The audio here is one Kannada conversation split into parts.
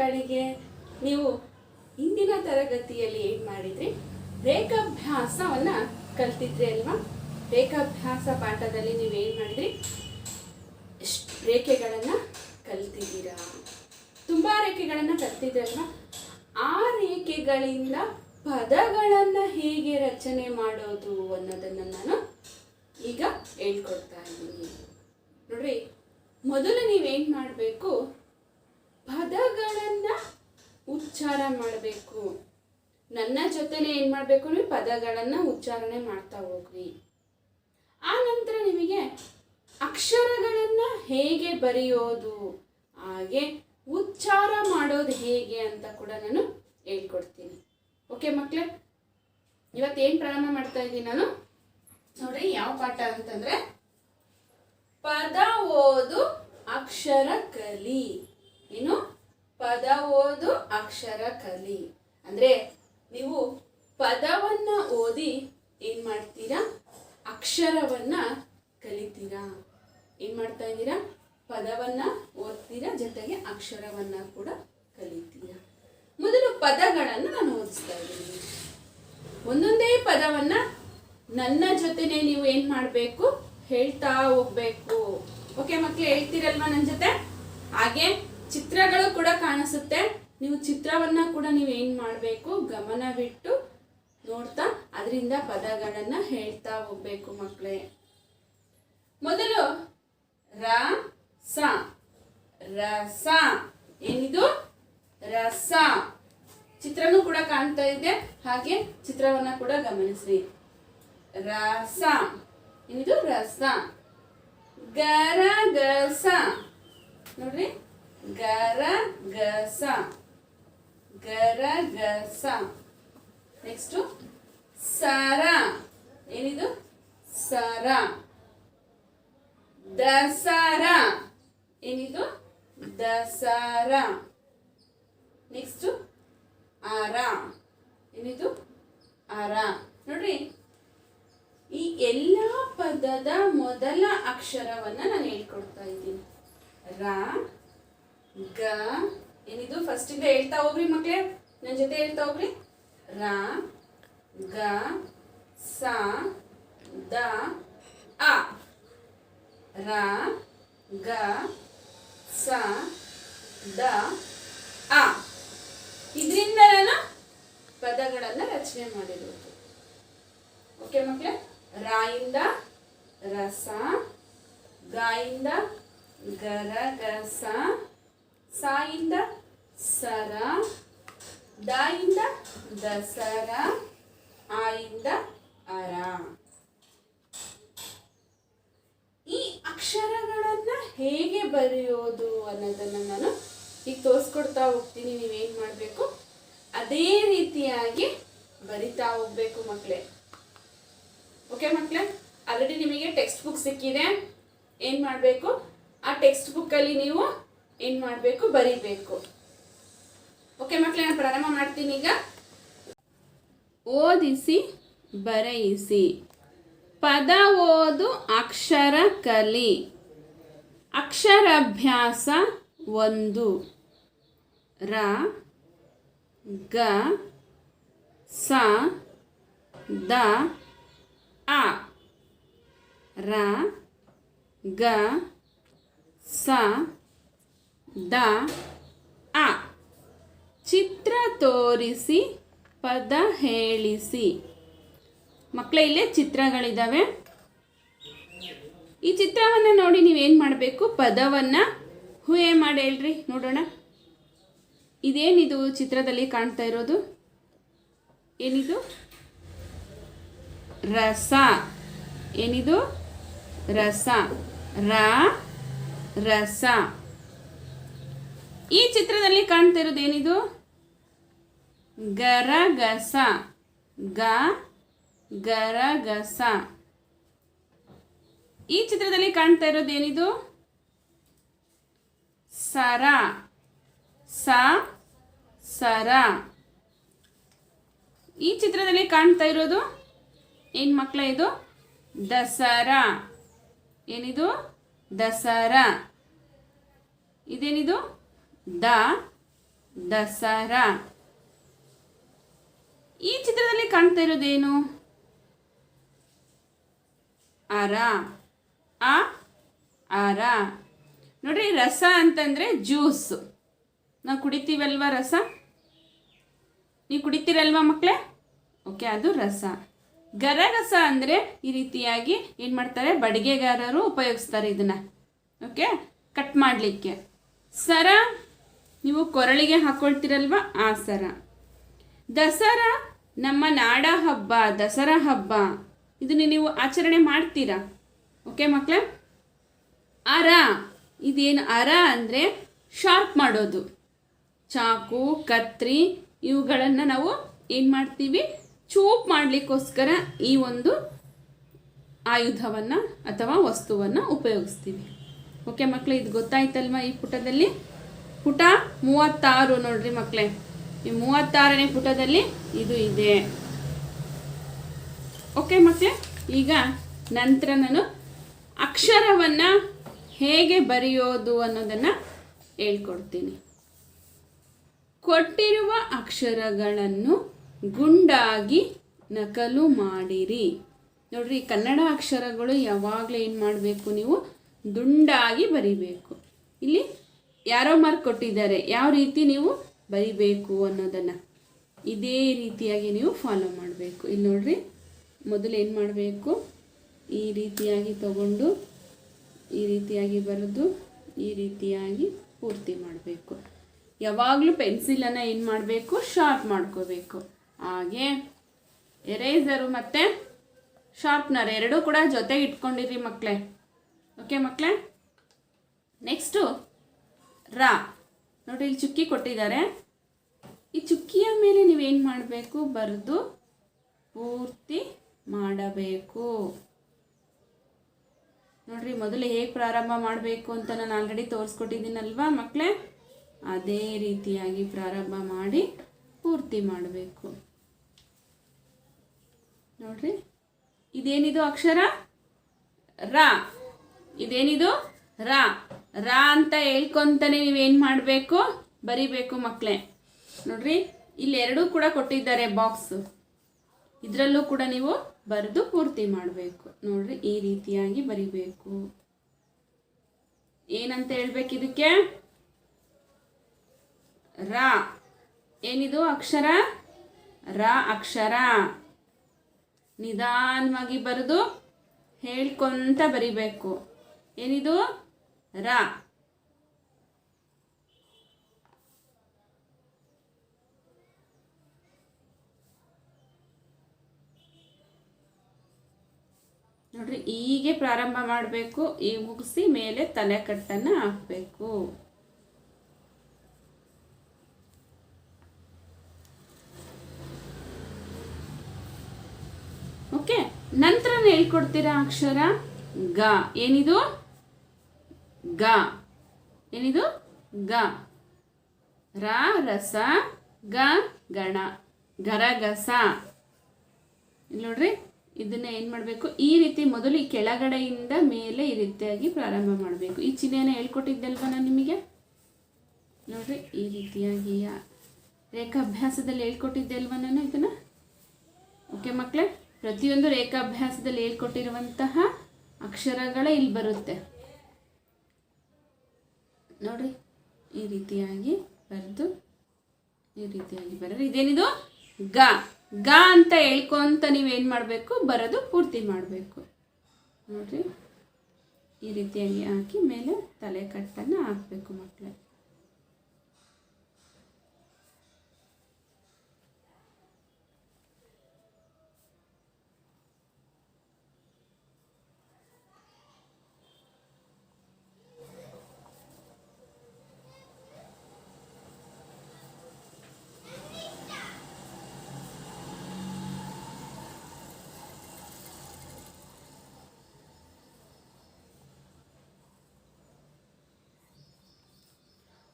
ಮಕ್ಕಳಿಗೆ ನೀವು ಇಂದಿನ ತರಗತಿಯಲ್ಲಿ ಏನು ಮಾಡಿದ್ರಿ? ರೇಖಾಭ್ಯಾಸವನ್ನ ಕಲ್ತಿದ್ರಿ ಅಲ್ವಾ? ರೇಖಾಭ್ಯಾಸ ಪಾಠದಲ್ಲಿ ನೀವು ಏನು ಮಾಡಿದ್ರಿ? ರೇಖೆಗಳನ್ನು ಕಲ್ತಿದ್ದೀರಾ? ತುಂಬ ರೇಖೆಗಳನ್ನು ಕಲ್ತಿದ್ರಲ್ವಾ ಆ ರೇಖೆಗಳಿಂದ ಪದಗಳನ್ನು ಹೇಗೆ ರಚನೆ ಮಾಡೋದು ಅನ್ನೋದನ್ನು ನಾನು ಈಗ ಹೇಳ್ಕೊಡ್ತಾ ಇದ್ದೀನಿ. ನೋಡ್ರಿ, ಮೊದಲು ನೀವೇನು ಮಾಡಬೇಕು? ಪದಗಳನ್ನು ಉಚ್ಚಾರ ಮಾಡಬೇಕು. ನನ್ನ ಜೊತೆನೆ ಏನು ಮಾಡಬೇಕು ನೀವು ಪದಗಳನ್ನು ಉಚ್ಚಾರಣೆ ಮಾಡ್ತಾ ಹೋಗ್ರಿ. ಆ ನಂತರ ನಿಮಗೆ ಅಕ್ಷರಗಳನ್ನು ಹೇಗೆ ಬರೆಯೋದು, ಹಾಗೆ ಉಚ್ಚಾರ ಮಾಡೋದು ಹೇಗೆ ಅಂತ ಕೂಡ ನಾನು ಹೇಳ್ಕೊಡ್ತೀನಿ. ಓಕೆ ಮಕ್ಕಳೇ ಇವತ್ತೇನು ಪ್ರಾರಂಭ ಮಾಡ್ತಾ ಇದ್ದೀನಿ ನಾನು? ನೋಡ್ರಿ ಯಾವ ಪಾಠ ಅಂತಂದ್ರೆ, ಪದ ಓದು ಅಕ್ಷರ ಕಲಿ. ಏನು ಪದ ಓದು ಅಕ್ಷರ ಕಲಿ. ಅಂದ್ರೆ ನೀವು ಪದವನ್ನ ಓದಿ ಏನು ಮಾಡ್ತೀರಾ? ಅಕ್ಷರವನ್ನ ಕಲಿತೀರಾ? ಏನು ಮಾಡ್ತಾ ಇದ್ದೀರಾ? ಪದವನ್ನ ಓದ್ತೀರಾ? ಜೊತೆಗೆ ಅಕ್ಷರವನ್ನ ಕೂಡ ಕಲಿತೀರಾ? ಮೊದಲು ಪದಗಳನ್ನು ನಾನು ಓದಿಸ್ತಾ ಇದ್ದೀನಿ. ಒಂದೊಂದೇ ಪದವನ್ನ ನನ್ನ ಜೊತೆನೆ ನೀವು ಏನು ಮಾಡಬೇಕು? ಹೇಳ್ತಾ ಹೋಗ್ಬೇಕು. ಓಕೆ ಮಕ್ಕಳು ಹೇಳ್ತೀರಲ್ವಾ ನನ್ನ ಜೊತೆ? ಹಾಗೆ ಚಿತ್ರಗಳು ಕೂಡ ಕಾಣಿಸುತ್ತೆ. ನೀವು ಚಿತ್ರವನ್ನ ಕೂಡ ನೀವು ಏನು ಮಾಡಬೇಕು, ಗಮನವಿಟ್ಟು ನೋಡ್ತಾ ಅದರಿಂದ ಪದಗಳನ್ನ ಹೇಳ್ತಾ ಹೋಗ್ಬೇಕು ಮಕ್ಕಳೇ ಮೊದಲು ರ, ಸ. ರಸ ಏನಿದು? ರಸ ಚಿತ್ರನೂ ಕೂಡ ಕಾಣ್ತಾ ಇದೆ. ಹಾಗೆ ಚಿತ್ರವನ್ನ ಕೂಡ ಗಮನಿಸಿ ರಸ ಏನಿದು? ರಸ ಗರ ಗಸ ನೋಡ್ರಿ. ಗರ ಗಸ ಗರ ಗಸ ನೆಕ್ಸ್ಟ್ ಸರ. ಏನಿದು? ಸರ. ದಸರ. ಏನಿದು? ದಸರ. ನೆಕ್ಸ್ಟ್ ಅರ. ಏನಿದು? ಅರ. ನೋಡ್ರಿ, ಈ ಎಲ್ಲ ಪದದ ಮೊದಲ ಅಕ್ಷರವನ್ನ ನಾನು ಹೇಳ್ಕೊಡ್ತಾ ಇದ್ದೀನಿ. ರ ಗ ಏನಿದು? ಫಸ್ಟ್ ಇಂದ ಹೇಳ್ತಾ ಹೋಗ್ರಿ ಮಕ್ಳೇ. ನನ್ನ ಜೊತೆ ಹೇಳ್ತಾ ಹೋಗ್ರಿ. ರ, ಗ, ಸ, ದ, ಅ. ರ, ಗ, ಸ, ದ ಆ ಇದರಿಂದ ನಾನು ಪದಗಳನ್ನು ರಚನೆ ಮಾಡಿರೋದು. ಓಕೆ ಮಕ್ಕಳೇ ರಾಯಿಂದ ರಸ, ಗಾಯಿಂದ ಗರ ಗಸ ಸಾಯಿಂದ ಸರ, ದಾಯಿಂದ ದಸರ, ಆಯಿಂದ ಅರ. ಈ ಅಕ್ಷರಗಳನ್ನು ಹೇಗೆ ಬರೆಯೋದು ಅನ್ನೋದನ್ನ ನಾನು ಈಗ ತೋರಿಸ್ಕೊಡ್ತಾ ಹೋಗ್ತೀನಿ, ನೀವೇನು ಮಾಡಬೇಕು? ಅದೇ ರೀತಿಯಾಗಿ ಬರಿತಾ ಹೋಗ್ಬೇಕು ಮಕ್ಕಳೇ ಓಕೆ ಮಕ್ಕಳೇ ಆಲ್ರೆಡಿ ನಿಮಗೆ ಟೆಕ್ಸ್ಟ್ ಬುಕ್ ಸಿಕ್ಕಿದೆ. ಏನು ಮಾಡಬೇಕು? ಆ ಟೆಕ್ಸ್ಟ್ ಬುಕ್ಕಲ್ಲಿ ನೀವು ಏನು ಮಾಡಬೇಕು, ಬರಿಬೇಕು. ಓಕೆ ಮಕ್ಕಳೇ ನಾನು ಪ್ರಾರಂಭ ಮಾಡ್ತೀನಿ ಈಗ. ಓದಿಸಿ, ಬರೆಯಿಸಿ. ಪದ ಓದು, ಅಕ್ಷರ ಕಲಿ. ಅಕ್ಷರಾಭ್ಯಾಸ ಒಂದು. ರ, ಗ, ಸ, ದ ಆ ರ, ಗ, ಸ ದ ಆ ಚಿತ್ರ ತೋರಿಸಿ, ಪದ ಹೇಳಿಸಿ. ಮಕ್ಕಳೇ ಇಲ್ಲೇ ಚಿತ್ರಗಳಿದ್ದಾವೆ ಈ ಚಿತ್ರವನ್ನು ನೋಡಿ ನೀವೇನು ಮಾಡಬೇಕು? ಪದವನ್ನು ಹೂಯೆ ಮಾಡಿ ಹೇಳ್ರಿ, ನೋಡೋಣ. ಇದೇನಿದು ಚಿತ್ರದಲ್ಲಿ ಕಾಣ್ತಾ ಇರೋದು? ಏನಿದು? ರಸ. ಏನಿದು? ರಸ. ರ, ರಸ. ಈ ಚಿತ್ರದಲ್ಲಿ ಕಾಣ್ತಾ ಇರೋದು ಏನಿದು ಗರಗಸ. ಗ, ಗರಗಸ. ಈ ಚಿತ್ರದಲ್ಲಿ ಕಾಣ್ತಾ ಇರೋದು ಏನಿದು ಸರ. ಸ, ಸರ. ಈ ಚಿತ್ರದಲ್ಲಿ ಕಾಣ್ತಾ ಇರೋದು ಏನು ಮಕ್ಕಳ ಇದು? ದಸರಾ. ಏನಿದು? ದಸರಾ. ಇದೇನಿದು? ದ, ದಸರಾ. ಈ ಚಿತ್ರದಲ್ಲಿ ಕಾಣ್ತಾ ಇರೋದೇನು? ಅರ ಆ ಅರ. ನೋಡ್ರಿ, ರಸ ಅಂತಂದ್ರೆ ಜ್ಯೂಸ್. ನಾವು ಕುಡಿತೀವಲ್ವ ರಸ? ನೀವು ಕುಡಿತೀರಲ್ವಾ ಮಕ್ಕಳೇ ಓಕೆ, ಅದು ರಸ. ಗರಗಸ ಅಂದರೆ ಈ ರೀತಿಯಾಗಿ ಏನು ಮಾಡ್ತಾರೆ? ಬಡಿಗೆಗಾರರು ಉಪಯೋಗಿಸ್ತಾರೆ ಇದನ್ನು. ಓಕೆ, ಕಟ್ ಮಾಡಲಿಕ್ಕೆ. ಸರ ನೀವು ಕೊರಳಿಗೆ ಹಾಕ್ಕೊಳ್ತೀರಲ್ವಾ ಆ ಸರ ದಸರಾ ನಮ್ಮ ನಾಡ ಹಬ್ಬ, ದಸರಾ ಹಬ್ಬ. ಇದನ್ನ ನೀವು ಆಚರಣೆ ಮಾಡ್ತೀರಾ? ಓಕೆ ಮಕ್ಕಳ ಅರ. ಇದೇನು ಅರ ಅಂದರೆ ಶಾರ್ಪ್ ಮಾಡೋದು. ಚಾಕು, ಕತ್ರಿ ಇವುಗಳನ್ನು ನಾವು ಏನು ಮಾಡ್ತೀವಿ? ಚೂಪ್ ಮಾಡಲಿಕ್ಕೋಸ್ಕರ ಈ ಒಂದು ಆಯುಧವನ್ನು ಅಥವಾ ವಸ್ತುವನ್ನು ಉಪಯೋಗಿಸ್ತೀವಿ. ಓಕೆ ಮಕ್ಕಳು ಇದು ಗೊತ್ತಾಯ್ತಲ್ವಾ ಈ ಪುಟದಲ್ಲಿ? ಪುಟ ಮೂವತ್ತಾರು ನೋಡ್ರಿ ಮಕ್ಕಳೇ ಈ ಮೂವತ್ತಾರನೇ ಪುಟದಲ್ಲಿ ಇದು ಇದೆ. ಓಕೆ ಮಕ್ಕಳೇ ಈಗ ನಂತರ ನಾನು ಅಕ್ಷರವನ್ನು ಹೇಗೆ ಬರೆಯೋದು ಅನ್ನೋದನ್ನು ಹೇಳ್ಕೊಡ್ತೀನಿ. ಕೊಟ್ಟಿರುವ ಅಕ್ಷರಗಳನ್ನು ಗುಂಡಾಗಿ ನಕಲು ಮಾಡಿರಿ. ನೋಡ್ರಿ ಕನ್ನಡ ಅಕ್ಷರಗಳು ಯಾವಾಗಲೂ ಏನು ಮಾಡಬೇಕು ನೀವು? ದುಂಡಾಗಿ ಬರಿಬೇಕು. ಇಲ್ಲಿ ಯಾರೋ ಮಾರ್ಕ್ ಕೊಟ್ಟಿದ್ದಾರೆ. ಯಾವ ರೀತಿ ನೀವು ಬರಿಬೇಕು ಅನ್ನೋದನ್ನು. ಇದೇ ರೀತಿಯಾಗಿ ನೀವು ಫಾಲೋ ಮಾಡಬೇಕು. ಇಲ್ಲಿ ನೋಡ್ರಿ, ಮೊದಲು ಏನು ಮಾಡಬೇಕು? ಈ ರೀತಿಯಾಗಿ ತಗೊಂಡು, ಈ ರೀತಿಯಾಗಿ ಬರೆದು, ಈ ರೀತಿಯಾಗಿ ಪೂರ್ತಿ ಮಾಡಬೇಕು. ಯಾವಾಗಲೂ ಪೆನ್ಸಿಲನ್ನು ಏನು ಮಾಡಬೇಕು? ಶಾರ್ಪ್ ಮಾಡ್ಕೋಬೇಕು. ಹಾಗೆ ಎರೇಸರು ಮತ್ತು ಶಾರ್ಪ್ನರ್ ಎರಡೂ ಕೂಡ ಜೊತೆಗೆ ಇಟ್ಕೊಂಡಿರಿ ಮಕ್ಕಳೇ ಓಕೆ ಮಕ್ಕಳೇ ನೆಕ್ಸ್ಟು ರಾ. ನೋಡಿ, ಇಲ್ಲಿ ಚುಕ್ಕಿ ಕೊಟ್ಟಿದ್ದಾರೆ. ಈ ಚುಕ್ಕಿಯ ಮೇಲೆ ನೀವೇನು ಮಾಡಬೇಕು? ಬರೆದು ಪೂರ್ತಿ ಮಾಡಬೇಕು. ನೋಡ್ರಿ, ಮೊದಲು ಹೇಗೆ ಪ್ರಾರಂಭ ಮಾಡಬೇಕು ಅಂತ ನಾನು ಆಲ್ರೆಡಿ ತೋರಿಸ್ಕೊಟ್ಟಿದ್ದೀನಲ್ವಾ? ಮಕ್ಕಳೇ ಅದೇ ರೀತಿಯಾಗಿ ಪ್ರಾರಂಭ ಮಾಡಿ ಪೂರ್ತಿ ಮಾಡಬೇಕು. ನೋಡ್ರಿ, ಇದೇನಿದು ಅಕ್ಷರ? ರ. ಇದೇನಿದು? ರಾ. ರಾ ಅಂತ ಹೇಳ್ಕೊಂತಾನೆ ನೀವೇನು ಮಾಡಬೇಕು? ಬರಿಬೇಕು ಮಕ್ಕಳೇ ನೋಡ್ರಿ, ಇಲ್ಲಿ ಎರಡೂ ಕೂಡ ಕೊಟ್ಟಿದ್ದಾರೆ ಬಾಕ್ಸ್ ಇದರಲ್ಲೂ ಕೂಡ ನೀವು ಬರೆದು ಪೂರ್ತಿ ಮಾಡಬೇಕು. ನೋಡ್ರಿ, ಈ ರೀತಿಯಾಗಿ ಬರಿಬೇಕು. ಏನಂತ ಹೇಳ್ಬೇಕು ಇದಕ್ಕೆ? ರಾ. ಏನಿದು ಅಕ್ಷರ? ರ ಅಕ್ಷರ. ನಿಧಾನವಾಗಿ ಬರೆದು ಹೇಳ್ಕೊಂತ ಬರಿಬೇಕು. ಏನಿದು? ರ. ನೋಡ್ರಿ, ಹೀಗೆ ಪ್ರಾರಂಭ ಮಾಡಬೇಕು, ಈ ಮುಗಿಸಿ ಮೇಲೆ ತಲೆ ಕಟ್ಟನ್ನು ಹಾಕಬೇಕು. ಓಕೆ ನಂತರ ಹೇಳ್ಕೊಡ್ತೀರಾ ಅಕ್ಷರ? ಗ. ಏನಿದು? ಗ. ಏನಿದು? ಗ. ರ, ರಸ, ಗ, ಗಣ. ಗರಗಸ. ಇಲ್ಲಿ ನೋಡ್ರಿ, ಇದನ್ನ ಏನು ಮಾಡಬೇಕು? ಈ ರೀತಿ ಮೊದಲು ಈ ಕೆಳಗಡೆಯಿಂದ ಮೇಲೆ ಈ ರೀತಿಯಾಗಿ ಪ್ರಾರಂಭ ಮಾಡಬೇಕು. ಈ ಚಿಹ್ನೆಯನ್ನು ಹೇಳ್ಕೊಟ್ಟಿದ್ದಲ್ವ ನಾನು ನಿಮಗೆ? ನೋಡ್ರಿ, ಈ ರೀತಿಯಾಗಿ ರೇಖಾಭ್ಯಾಸದಲ್ಲಿ ಹೇಳ್ಕೊಟ್ಟಿದ್ದೆ ಅಲ್ವಾ ನಾನು ಇದನ್ನು? ಓಕೆ ಮಕ್ಕಳೇ ಪ್ರತಿಯೊಂದು ರೇಖಾಭ್ಯಾಸದಲ್ಲಿ ಹೇಳ್ಕೊಟ್ಟಿರುವಂತಹ ಅಕ್ಷರಗಳೇ ಇಲ್ಲಿ ಬರುತ್ತೆ. ನೋಡ್ರಿ ಈ ರೀತಿಯಾಗಿ ಬರೆದು, ಈ ರೀತಿಯಾಗಿ ಬರೋದು ಇದೇನಿದು? ಗ. ಗ ಅಂತ ಹೇಳ್ಕೊಂತ ನೀವೇನು ಮಾಡಬೇಕು? ಬರೋದು ಪೂರ್ತಿ ಮಾಡಬೇಕು. ನೋಡ್ರಿ, ಈ ರೀತಿಯಾಗಿ ಹಾಕಿ ಮೇಲೆ ತಲೆ ಕಟ್ಟನ್ನು ಹಾಕಬೇಕು ಮಕ್ಕಳೇ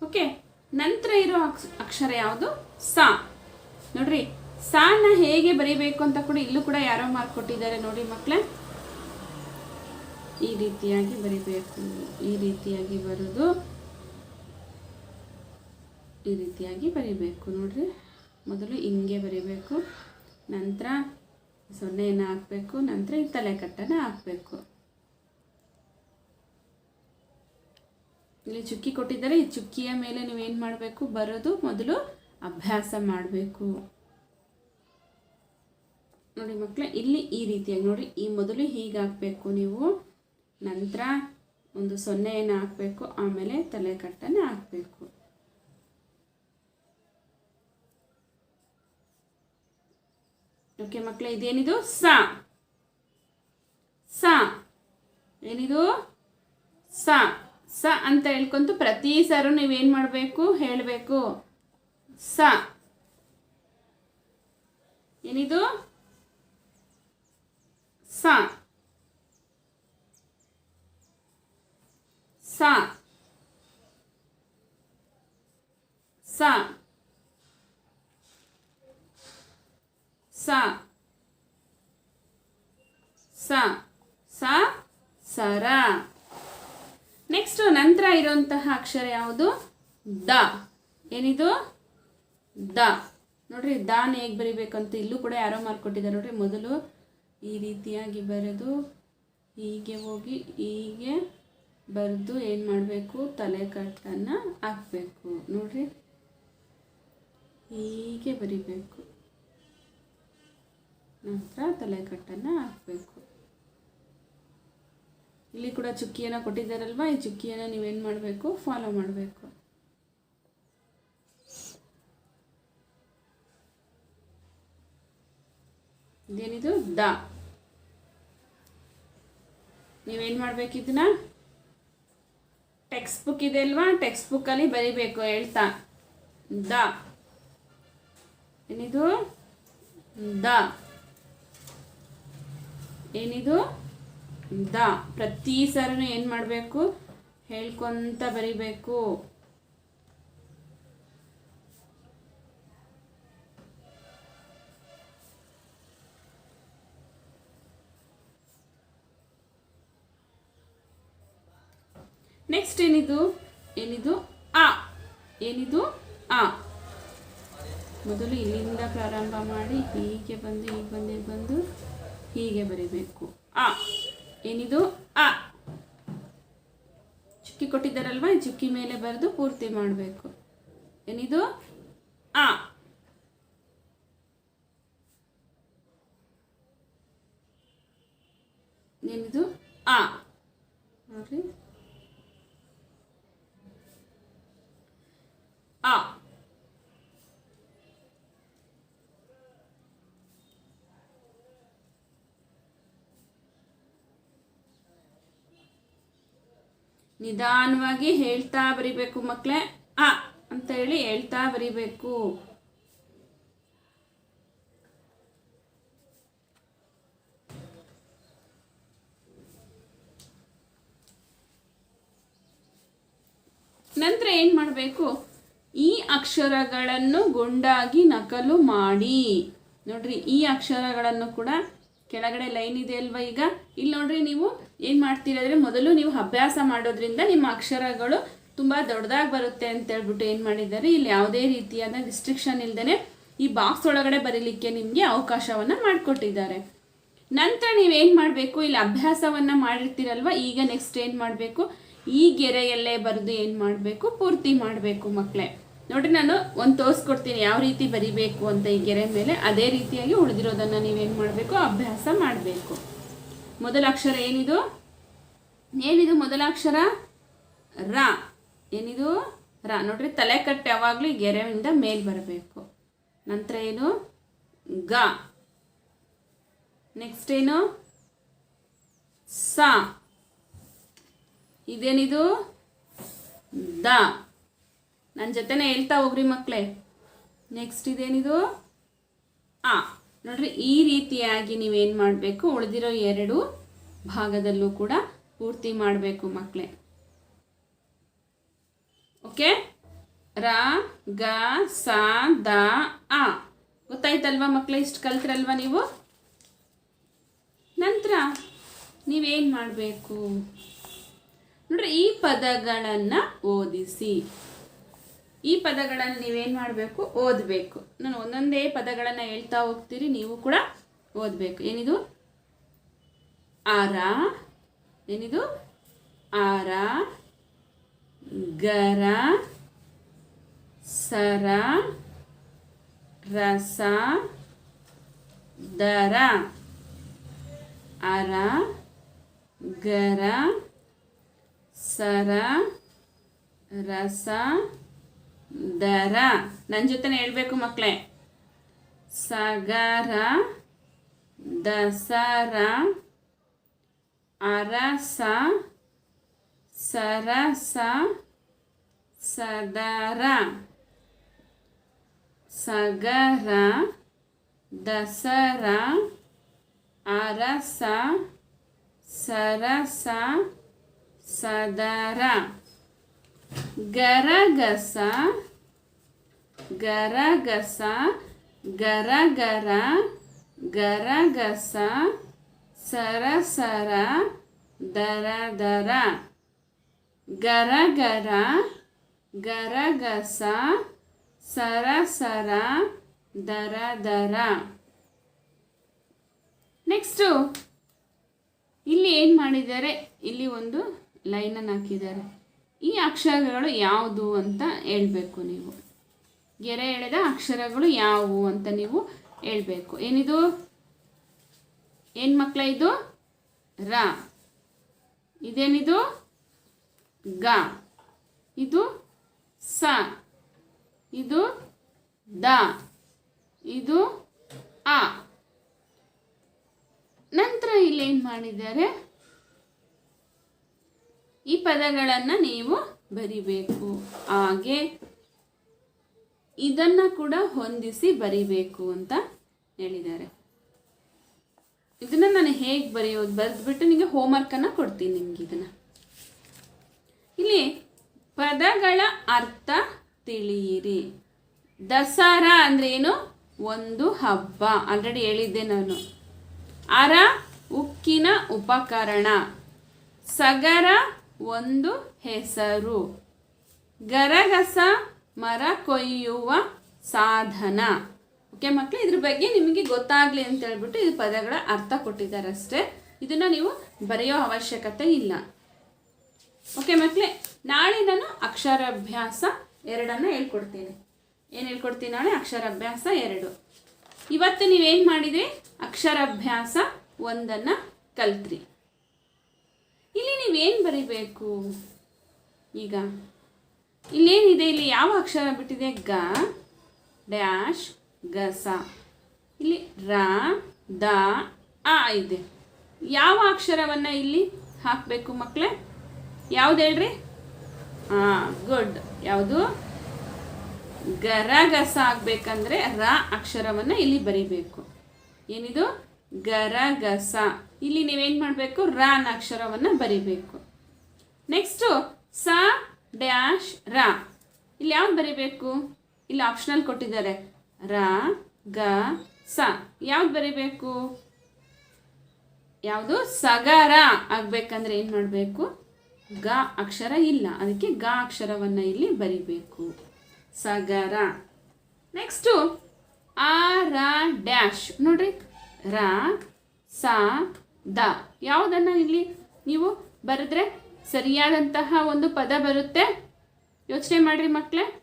ಓಕೆ ನಂತರ ಇರೋ ಅಕ್ಷ- ಅಕ್ಷರ ಯಾವುದು? ಸಾ. ನೋಡ್ರಿ ಸಾನ ಹೇಗೆ ಬರೀಬೇಕು ಅಂತ ಕೂಡ ಇಲ್ಲೂ ಕೂಡ ಯಾರೋ ಮಾರ್ಕ್ ಕೊಟ್ಟಿದ್ದಾರೆ ನೋಡಿ ಮಕ್ಕಳೇ ಈ ರೀತಿಯಾಗಿ ಬರಿಬೇಕು, ಈ ರೀತಿಯಾಗಿ ಬರೋದು. ಈ ರೀತಿಯಾಗಿ ಬರಿಬೇಕು ನೋಡ್ರಿ. ಮೊದಲು ಹಿಂಗೆ ಬರಿಬೇಕು, ನಂತರ ಸೊನ್ನೆಯನ್ನು ಹಾಕಬೇಕು, ನಂತರ ಈ ತಲೆಕಟ್ಟನ್ನು ಹಾಕಬೇಕು. ಇಲ್ಲಿ ಚುಕ್ಕಿ ಕೊಟ್ಟಿದ್ದಾರೆ. ಈ ಚುಕ್ಕಿಯ ಮೇಲೆ ನೀವೇನು ಮಾಡಬೇಕು? ಬರೋದು ಮೊದಲು ಅಭ್ಯಾಸ ಮಾಡಬೇಕು. ನೋಡಿ ಮಕ್ಕಳೇ ಇಲ್ಲಿ ಈ ರೀತಿಯಾಗಿ ನೋಡಿ. ಈ ಮೊದಲು ಹೀಗೆ ಹಾಕಬೇಕು ನೀವು. ನಂತರ ಒಂದು ಸೊನ್ನೆಯನ್ನು ಹಾಕಬೇಕು. ಆಮೇಲೆ ತಲೆ ಕಟ್ಟನ್ನು ಹಾಕಬೇಕು. ಓಕೆ ಮಕ್ಕಳೇ ಇದೇನಿದು? ಸಾ. ಸಾ. ಏನಿದು? ಸ. ಸ ಅಂತ ಹೇಳ್ಕೊಂತು ಪ್ರತಿ ಸಾರು ನೀವೇನು ಮಾಡಬೇಕು? ಹೇಳಬೇಕು. ಸ. ಏನಿದು? ಸ. ಸ. ಸ. ಸ. ಸ. ಸ. ಸರ. ನಂತರ ಇರುವಂತಹ ಅಕ್ಷರ ಯಾವುದು? ದ. ಏನಿದು? ದ. ನೋಡ್ರಿ, ದಾನ್ ಹೇಗೆ ಬರಿಬೇಕಂತ ಇಲ್ಲೂ ಕೂಡ ಯಾರೋ ಮಾರ್ಕೊಟ್ಟಿದ್ದಾರೆ ನೋಡ್ರಿ. ಮೊದಲು ಈ ರೀತಿಯಾಗಿ ಬರೆದು, ಹೀಗೆ ಹೋಗಿ, ಹೀಗೆ ಬರೆದು ಏನು ಮಾಡಬೇಕು? ತಲೆಕಟ್ಟನ್ನು ಹಾಕಬೇಕು. ನೋಡ್ರಿ, ಹೀಗೆ ಬರಿಬೇಕು. ನಂತರ ತಲೆಕಟ್ಟನ್ನು ಹಾಕಬೇಕು. ಇಲ್ಲಿ ಕೂಡ ಚುಕ್ಕಿಯನ್ನು ಕೊಟ್ಟಿದ್ದಾರಲ್ವಾ? ಈ ಚುಕ್ಕಿಯನ್ನು ನೀವೇನು ಮಾಡಬೇಕು? ಫಾಲೋ ಮಾಡಬೇಕು. ಇದೇನಿದು? ದ. ನೀವೇನು ಮಾಡ್ಬೇಕು ಇದನ್ನ? ಟೆಕ್ಸ್ಟ್ ಬುಕ್ ಇದೆ ಅಲ್ವಾ? ಟೆಕ್ಸ್ಟ್ ಬುಕ್ಕಲ್ಲಿ ಬರಿಬೇಕು, ಹೇಳ್ತಾ. ದ. ಏನಿದು? ದ. ಏನಿದು? ದ ಪ್ರತಿ ಸಾರನು ಏನು ಮಾಡಬೇಕು? ಹೇಳ್ಕೊಂತ ಬರಿಬೇಕು. ನೆಕ್ಸ್ಟ್ ಏನಿದು? ಏನಿದು? ಆ. ಏನಿದು? ಆ. ಮೊದಲು ಇಲ್ಲಿಂದ ಪ್ರಾರಂಭ ಮಾಡಿ ಹೀಗೆ ಬಂದು ಹೀಗೆ ಬಂದು ಬಂದು, ಹೀಗೆ ಬರಿಬೇಕು. ಆ. ಏನಿದು? ಆ. ಚುಕ್ಕಿ ಕೊಟ್ಟಿದ್ದಾರಲ್ವಾ? ಚುಕ್ಕಿ ಮೇಲೆ ಬರೆದು ಪೂರ್ತಿ ಮಾಡಬೇಕು. ಏನಿದು? ಆ ಏನಿದು ಆ ನೋಡ್ರಿ ಆ ನಿಧಾನವಾಗಿ ಹೇಳ್ತಾ ಬರಿಬೇಕು ಮಕ್ಕಳೇ ಆ, ಅಂತ ಹೇಳಿ ಹೇಳ್ತಾ ಬರಿಬೇಕು. ನಂತರ ಏನು ಮಾಡಬೇಕು? ಈ ಅಕ್ಷರಗಳನ್ನು ಗುಂಡಾಗಿ ನಕಲು ಮಾಡಿ. ನೋಡ್ರಿ, ಈ ಅಕ್ಷರಗಳನ್ನು ಕೂಡ ಕೆಳಗಡೆ ಲೈನ್ ಇದೆ ಅಲ್ವಾ ಈಗ? ಇಲ್ಲಿ ನೋಡ್ರಿ ನೀವು ಏನು ಮಾಡ್ತೀರಿ ಮೊದಲು ನೀವು ಅಭ್ಯಾಸ ಮಾಡೋದ್ರಿಂದ ನಿಮ್ಮ ಅಕ್ಷರಗಳು ತುಂಬ ದೊಡ್ಡದಾಗಿ ಬರುತ್ತೆ ಅಂತ ಹೇಳ್ಬಿಟ್ಟು ಏನು ಮಾಡಿದ್ದಾರೆ? ಇಲ್ಲಿ ಯಾವುದೇ ರೀತಿಯಾದ ರಿಸ್ಟ್ರಿಕ್ಷನ್ ಇಲ್ಲದೇ ಈ ಬಾಕ್ಸ್ ಒಳಗಡೆ ಬರೀಲಿಕ್ಕೆ ನಿಮಗೆ ಅವಕಾಶವನ್ನು ಮಾಡಿಕೊಟ್ಟಿದ್ದಾರೆ. ನಂತರ ನೀವೇನು ಮಾಡಬೇಕು? ಇಲ್ಲಿ ಅಭ್ಯಾಸವನ್ನು ಮಾಡಿರ್ತೀರಲ್ವ? ಈಗ ನೆಕ್ಸ್ಟ್ ಏನು ಮಾಡಬೇಕು? ಈ ಗೆರೆಯಲ್ಲೇ ಬರೆದು ಏನು ಮಾಡಬೇಕು? ಪೂರ್ತಿ ಮಾಡಬೇಕು ಮಕ್ಕಳೇ ನೋಡಿ ನಾನು ಒಂದು ತೋರಿಸ್ಕೊಡ್ತೀನಿ ಯಾವ ರೀತಿ ಬರಿಬೇಕು ಅಂತ ಈ ಗೆರೆ ಮೇಲೆ. ಅದೇ ರೀತಿಯಾಗಿ ಉಳಿದಿರೋದನ್ನು ನೀವೇನು ಮಾಡಬೇಕು? ಅಭ್ಯಾಸ ಮಾಡಬೇಕು. ಮೊದಲ ಅಕ್ಷರ ಏನಿದು? ಏನಿದು ಮೊದಲ ಅಕ್ಷರ? ರ. ಏನಿದು? ರ. ನೋಡ್ರಿ, ತಲೆ ಕಟ್ಟು ಯಾವಾಗಲೂ ಗೆರೆಯಿಂದ ಮೇಲ್ ಬರಬೇಕು. ನಂತರ ಏನು? ಗ. ನೆಕ್ಸ್ಟ್ ಏನು? ಸ. ಇದೇನಿದು? ದ. ನನ್ನ ಜೊತೆನೇ ಹೇಳ್ತಾ ಹೋಗ್ರಿ ಮಕ್ಕಳೇ ನೆಕ್ಸ್ಟ್ ಇದೇನಿದು? ಆ ನೋಡ್ರಿ, ಈ ರೀತಿಯಾಗಿ ನೀವೇನು ಮಾಡಬೇಕು, ಉಳಿದಿರೋ ಎರಡು ಭಾಗದಲ್ಲೂ ಕೂಡ ಪೂರ್ತಿ ಮಾಡಬೇಕು ಮಕ್ಕಳೇ ಓಕೆ? ರ, ಗ, ಸ, ದ, ಆ. ಗೊತ್ತಾಯ್ತಲ್ವಾ ಮಕ್ಕಳೇ ಇಷ್ಟು ಕಲ್ತ್ರಲ್ವಾ ನೀವು? ನಂತರ ನೀವೇನು ಮಾಡಬೇಕು? ನೋಡ್ರಿ, ಈ ಪದಗಳನ್ನು ಓದಿಸಿ. ಈ ಪದಗಳನ್ನು ನೀವೇನು ಮಾಡಬೇಕು? ಓದಬೇಕು. ನಾನು ಒಂದೊಂದೇ ಪದಗಳನ್ನು ಹೇಳ್ತಾ ಹೋಗ್ತೀರಿ, ನೀವು ಕೂಡ ಓದಬೇಕು. ಏನಿದು? ಅರ ಏನಿದು? ಅರ ಗರ, ಸರ, ರಸ, ದರ. ಅರ ಗರ, ಸರ, ರಸ ದರ ನನ್ನ ಜೊತೆನೇ ಹೇಳ್ಬೇಕು ಮಕ್ಕಳೇ ಸಗರ, ದಸರ, ಅರಸ, ಸರಸ, ಸದರ. ಸಗರ, ದಸರ, ಅರಸ, ಸರಸ, ಸದರ. ಗರಗಸ ಗರಗಸ, ಗರಗರ, ಗರಗಸ, ಸರಸರ ದರ ದರ ಗರಗರ, ಗರಗಸ, ಸರಸರ ದರ ದರ ನೆಕ್ಸ್ಟು, ಇಲ್ಲಿ ಏನು ಮಾಡಿದ್ದಾರೆ? ಇಲ್ಲಿ ಒಂದು ಲೈನನ್ನು ಹಾಕಿದ್ದಾರೆ. ಈ ಅಕ್ಷರಗಳು ಯಾವುದು ಅಂತ ಹೇಳಬೇಕು ನೀವು. ಗೆರೆ ಎಳೆದ ಅಕ್ಷರಗಳು ಯಾವುವು ಅಂತ ನೀವು ಹೇಳಬೇಕು. ಏನಿದು? ಏನು ಮಕ್ಕಳ ಇದು? ರ. ಇದೇನಿದು? ಗ. ಇದು ಸ. ಇದು ದ. ಇದು ಆ ನಂತರ ಇಲ್ಲಿ ಏನು ಮಾಡಿದ್ದಾರೆ? ಈ ಪದಗಳನ್ನು ನೀವು ಬರಿಬೇಕು. ಹಾಗೆ ಇದನ್ನು ಕೂಡ ಹೊಂದಿಸಿ ಬರಿಬೇಕು ಅಂತ ಹೇಳಿದ್ದಾರೆ. ಇದನ್ನು ನಾನು ಹೇಗೆ ಬರೆಯೋದು? ಬರೆದ್ಬಿಟ್ಟು ನಿಮಗೆ ಹೋಮ್ವರ್ಕನ್ನು ಕೊಡ್ತೀನಿ ನಿಮ್ಗೆ ಇದನ್ನು. ಇಲ್ಲಿ ಪದಗಳ ಅರ್ಥ ತಿಳಿಯಿರಿ. ದಸರಾ ಅಂದ್ರೆ ಏನು? ಒಂದು ಹಬ್ಬ. ಆಲ್ರೆಡಿ ಹೇಳಿದ್ದೆ ನಾನು. ಅರ ಉಕ್ಕಿನ ಉಪಕರಣ. ಸಗರ ಒಂದು ಹೆಸರು. ಗರಗಸ ಮರ ಕೊಯ್ಯುವ ಸಾಧನ. ಓಕೆ ಮಕ್ಕಳು ಇದ್ರ ಬಗ್ಗೆ ನಿಮಗೆ ಗೊತ್ತಾಗಲಿ ಅಂತ ಹೇಳ್ಬಿಟ್ಟು ಇದು ಪದಗಳ ಅರ್ಥ ಕೊಟ್ಟಿದ್ದಾರೆ ಅಷ್ಟೇ ಇದನ್ನು ನೀವು ಬರೆಯೋ ಅವಶ್ಯಕತೆ ಇಲ್ಲ. ಓಕೆ ಮಕ್ಕಳೇ ನಾಳೆ ನಾನು ಅಕ್ಷರಾಭ್ಯಾಸ ಎರಡನ್ನು ಹೇಳ್ಕೊಡ್ತೀನಿ. ಏನು ಹೇಳ್ಕೊಡ್ತೀನಿ ನಾಳೆ? ಅಕ್ಷರಾಭ್ಯಾಸ ಎರಡು. ಇವತ್ತು ನೀವೇನು ಮಾಡಿದ್ರಿ ಅಕ್ಷರಾಭ್ಯಾಸ ಒಂದನ್ನು ಕಲ್ತ್ರಿ. ಇಲ್ಲಿ ನೀವೇನು ಬರಿಬೇಕು? ಈಗ. ಇಲ್ಲೇನಿದೆ ಇಲ್ಲಿ? ಯಾವ ಅಕ್ಷರ ಬಿಟ್ಟಿದೆ? ಗ, ಡ್ಯಾಶ್ ಗಸ ಇಲ್ಲಿ ರ, ದ, ಆ ಇದೆ. ಯಾವ ಅಕ್ಷರವನ್ನು ಇಲ್ಲಿ ಹಾಕಬೇಕು ಮಕ್ಕಳೇ ಯಾವ್ದು ಹೇಳ್ರಿ? ಹಾಂ ಗುಡ್. ಯಾವುದು? ಗರಗಸ ಆಗಬೇಕಂದ್ರೆ ರ ಅಕ್ಷರವನ್ನು ಇಲ್ಲಿ ಬರಿಬೇಕು. ಏನಿದು? ಗರಗಸ. ಇಲ್ಲಿ ನೀವೇನು ಮಾಡಬೇಕು? ರಾನ್ ಅಕ್ಷರವನ್ನ ಬರಿಬೇಕು. ನೆಕ್ಸ್ಟು ಸ, ಡ್ಯಾಶ್, ರ. ಇಲ್ಲಿ ಯಾವ್ದು ಬರಿಬೇಕು? ಇಲ್ಲಿ ಆಪ್ಷನಲ್ ಕೊಟ್ಟಿದ್ದಾರೆ. ರ, ಗ, ಸ. ಯಾವ್ದು ಬರಿಬೇಕು? ಯಾವುದು? ಸಗರ ಆಗ್ಬೇಕಂದ್ರೆ ಏನು ಮಾಡಬೇಕು? ಗ ಅಕ್ಷರ ಇಲ್ಲ. ಅದಕ್ಕೆ ಗ ಅಕ್ಷರವನ್ನು ಇಲ್ಲಿ ಬರಿಬೇಕು. ಸಗರ. ನೆಕ್ಸ್ಟು ಆ, ರ, ಡ್ಯಾಶ್. ನೋಡ್ರಿ. ರ, ಸ ದ. ಯಾವುದನ್ನು ಇಲ್ಲಿ ನೀವು ಬರೆದ್ರೆ ಸರಿಯಾದಂತಹ ಒಂದು ಪದ ಬರುತ್ತೆ? ಯೋಚನೆ ಮಾಡಿರಿ ಮಕ್ಕಳೇ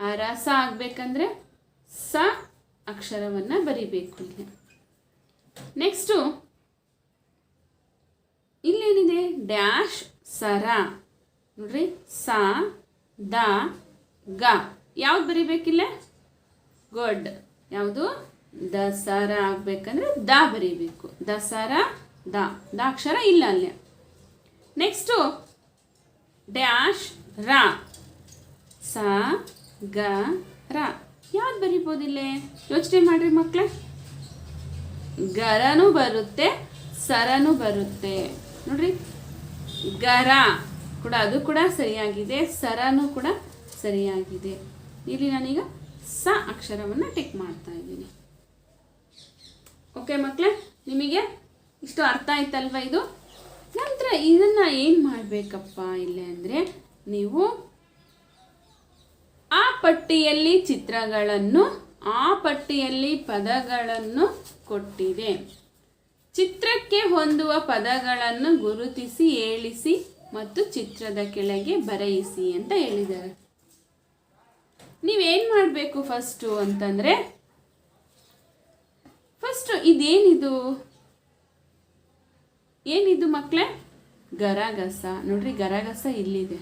ಆ ರಸ ಆಗಬೇಕಂದ್ರೆ ಸ ಅಕ್ಷರವನ್ನು ಬರಿಬೇಕು ಇಲ್ಲಿ. ನೆಕ್ಸ್ಟು ಇಲ್ಲೇನಿದೆ? ಡ್ಯಾಶ್ ಸರ. ನೋಡ್ರಿ, ಸ, ದ, ಗ. ಯಾವ್ದು ಬರಿಬೇಕಿಲ್ಲ? ಗುಡ್. ಯಾವುದು? ದಸರ ಆಗಬೇಕಂದ್ರೆ ದ ಬರೀಬೇಕು. ದಸರ, ದ. ದ ಅಕ್ಷರ ಇಲ್ಲ ಅಲ್ಲಿ. ನೆಕ್ಸ್ಟು ಡ್ಯಾಶ್, ರಾ. ಸ, ಗ, ರ. ಯಾವ್ದು ಬರಿಬೋದಿಲ್ಲೇ ಯೋಚನೆ ಮಾಡ್ರಿ ಮಕ್ಕಳೇ ಗರನೂ ಬರುತ್ತೆ, ಸರನೂ ಬರುತ್ತೆ. ನೋಡ್ರಿ? ಗರ ಕೂಡ ಅದು ಕೂಡ ಸರಿಯಾಗಿದೆ, ಸರನೂ ಕೂಡ ಸರಿಯಾಗಿದೆ. ಇಲ್ಲಿ ನಾನೀಗ ಸ ಅಕ್ಷರವನ್ನು ಟಿಕ್ ಮಾಡ್ತಾ ಇದ್ದೀನಿ. ಓಕೆ ಮಕ್ಕಳೇ ನಿಮಗೆ ಇಷ್ಟು ಅರ್ಥ ಆಯ್ತಲ್ವ ಇದು? ನಂತರ ಇದನ್ನು ಏನು ಮಾಡಬೇಕಪ್ಪ ಇಲ್ಲೇ ಅಂದರೆ, ನೀವು ಆ ಪಟ್ಟಿಯಲ್ಲಿ ಚಿತ್ರಗಳನ್ನು, ಆ ಪಟ್ಟಿಯಲ್ಲಿ ಪದಗಳನ್ನು ಕೊಟ್ಟಿದೆ. ಚಿತ್ರಕ್ಕೆ ಹೊಂದುವ ಪದಗಳನ್ನು ಗುರುತಿಸಿ ಏಳಿಸಿ ಮತ್ತು ಚಿತ್ರದ ಕೆಳಗೆ ಬರೆಯಿಸಿ ಅಂತ ಹೇಳಿದ್ದಾರೆ. ನೀವೇನು ಮಾಡಬೇಕು ಫಸ್ಟು ಅಂತಂದ್ರೆ ಫಸ್ಟ್ ಇದೇನಿದು? ಏನಿದು ಮಕ್ಕಳೇ ಗರಗಸ. ನೋಡ್ರಿ, ಗರಗಸ ಇಲ್ಲಿದೆ.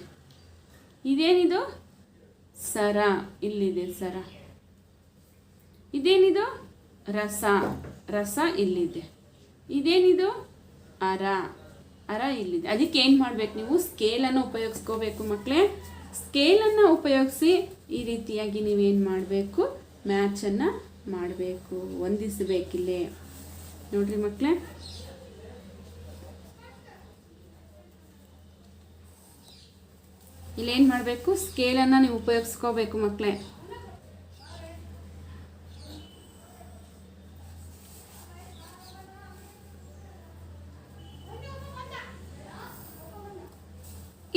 ಇದೇನಿದು? ಸರ. ಇಲ್ಲಿದೆ ಸರ. ಇದೇನಿದು? ರಸ. ರಸ ಇಲ್ಲಿದೆ. ಇದೇನಿದು? ಅರ. ಅರ ಇಲ್ಲಿದೆ. ಅದಕ್ಕೆ ಏನು ಮಾಡ್ಬೇಕು ನೀವು? ಸ್ಕೇಲನ್ನು ಉಪಯೋಗಿಸ್ಕೋಬೇಕು ಮಕ್ಕಳೇ ಸ್ಕೇಲನ್ನು ಉಪಯೋಗಿಸಿ ಈ ರೀತಿಯಾಗಿ ನೀವೇನು ಮಾಡಬೇಕು? ಮ್ಯಾಚನ್ನು ಮಾಡಬೇಕು, ಹೊಂದಿಸಬೇಕಿಲ್ಲೇ. ನೋಡ್ರಿ ಮಕ್ಕಳೇ ಇಲ್ಲೇನು ಮಾಡಬೇಕು? ಸ್ಕೇಲನ್ನು ನೀವು ಉಪಯೋಗಿಸ್ಕೋಬೇಕು ಮಕ್ಕಳೇ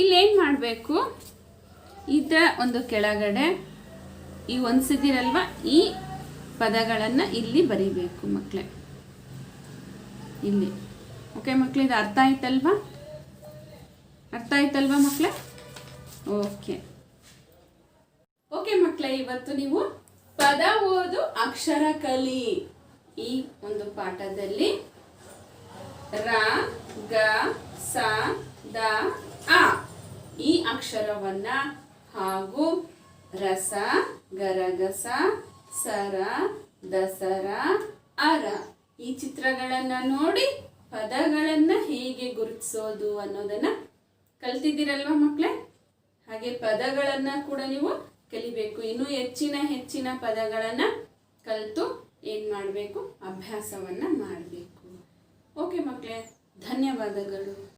ಇಲ್ಲೇನು ಮಾಡಬೇಕು? ಇದರ ಒಂದು ಕೆಳಗಡೆ ಈ ಹೊಂದಿಸಿದ್ದೀರಲ್ವ? ಈ ಪದಗಳನ್ನು ಇಲ್ಲಿ ಬರಿಬೇಕು ಮಕ್ಕಳೇ ಇಲ್ಲಿ. ಓಕೆ ಮಕ್ಕಳು ಇದು ಅರ್ಥ ಆಯ್ತಲ್ವಾ? ಅರ್ಥ ಆಯ್ತಲ್ವಾ ಮಕ್ಕಳೇ ಓಕೆ ಓಕೆ ಮಕ್ಕಳೇ ಇವತ್ತು ನೀವು ಪದ ಓದು ಅಕ್ಷರ ಕಲಿ ಈ ಒಂದು ಪಾಠದಲ್ಲಿ. ರ, ಗ, ಸ, ದ, ಆ. ಈ ಅಕ್ಷರವನ್ನ ಹಾಗೂ ರಸ, ಗರಗಸ ಸರ, ದಸರ, ಅರ. ಈ ಚಿತ್ರಗಳನ್ನ ನೋಡಿ ಪದಗಳನ್ನ ಹೇಗೆ ಗುರುತಿಸೋದು ಅನ್ನೋದನ್ನ ಕಲ್ತಿದ್ದೀರಲ್ವಾ ಮಕ್ಕಳೇ ಹಾಗೆ ಪದಗಳನ್ನ ಕೂಡ ನೀವು ಕಲಿಬೇಕು. ಇನ್ನೂ ಹೆಚ್ಚಿನ ಹೆಚ್ಚಿನ ಪದಗಳನ್ನ ಕಲಿತು ಏನ್ ಮಾಡಬೇಕು? ಅಭ್ಯಾಸವನ್ನ ಮಾಡಬೇಕು. ಓಕೆ ಮಕ್ಕಳೇ ಧನ್ಯವಾದಗಳು.